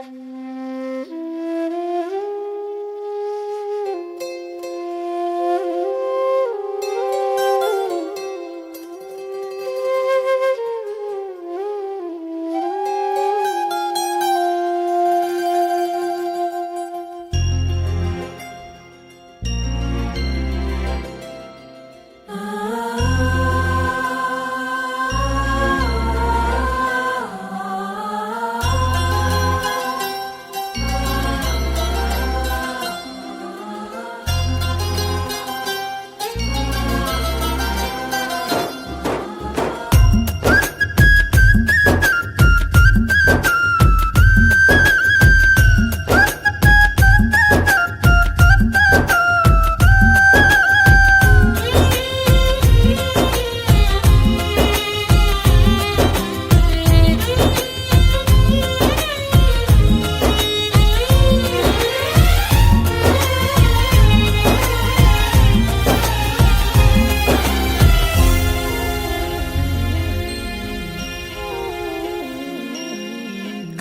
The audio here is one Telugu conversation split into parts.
Música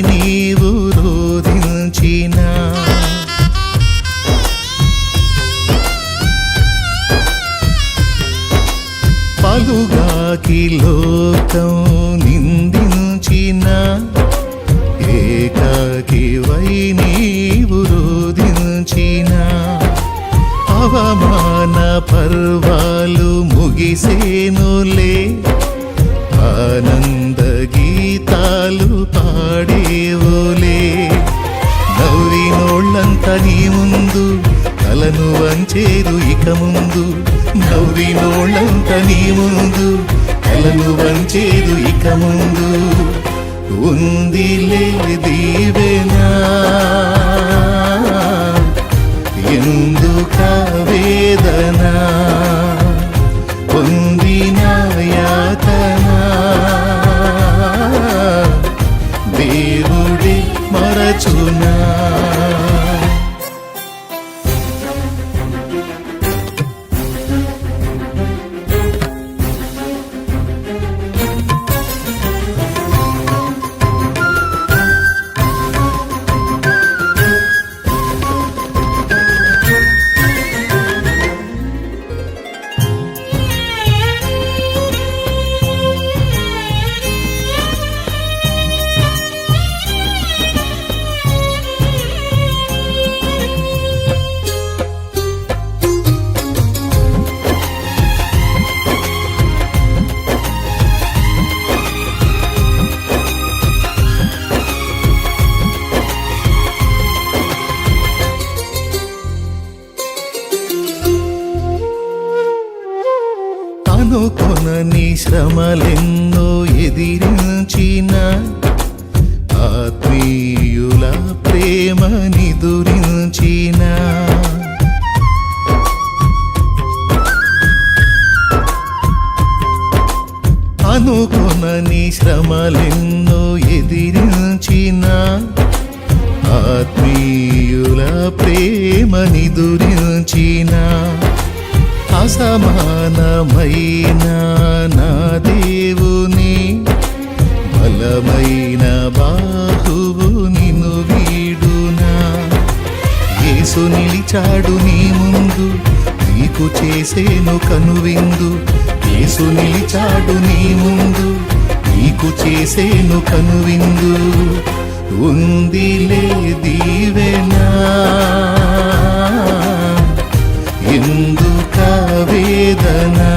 నీవు రోధించిన. పలుగాకి లోకం నిందించిన. ఏకాకి వై నీవు రోధించిన. అవమాన పర్వాలు ముగిసేనులే. ఆనంద గీతాలు పాడేవులే. నవ్వినోళ్ళంత నీ ముందు తలను వంచేరు ఇక ముందు. నవ్వినోళ్ళంత నీ ముందు తలను వంచేరు ఇక ముందు. ఉందిలే దీవెనా. ఎందుక వేదనా? ఎదిరించిన ఆత్మీయుల ప్రేమ నిదురించిన అనుకునని శ్రమలెన్నో ఎదిరించిన ఆత్మీయుల ప్రేమ నిదురించిన అసమానమైన నా బలమైన బాహువు నిన్ను వీడునా? యేసు నిలిచాడు నీ ముందు నీకు చేసేను కనువిందు. యేసు నిలిచాడు నీ ముందు నీకు చేసేను కనువిందు. ఉందిలే దీవెనా? ఎందుక వేదనా?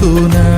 మరచునా ఉందిలే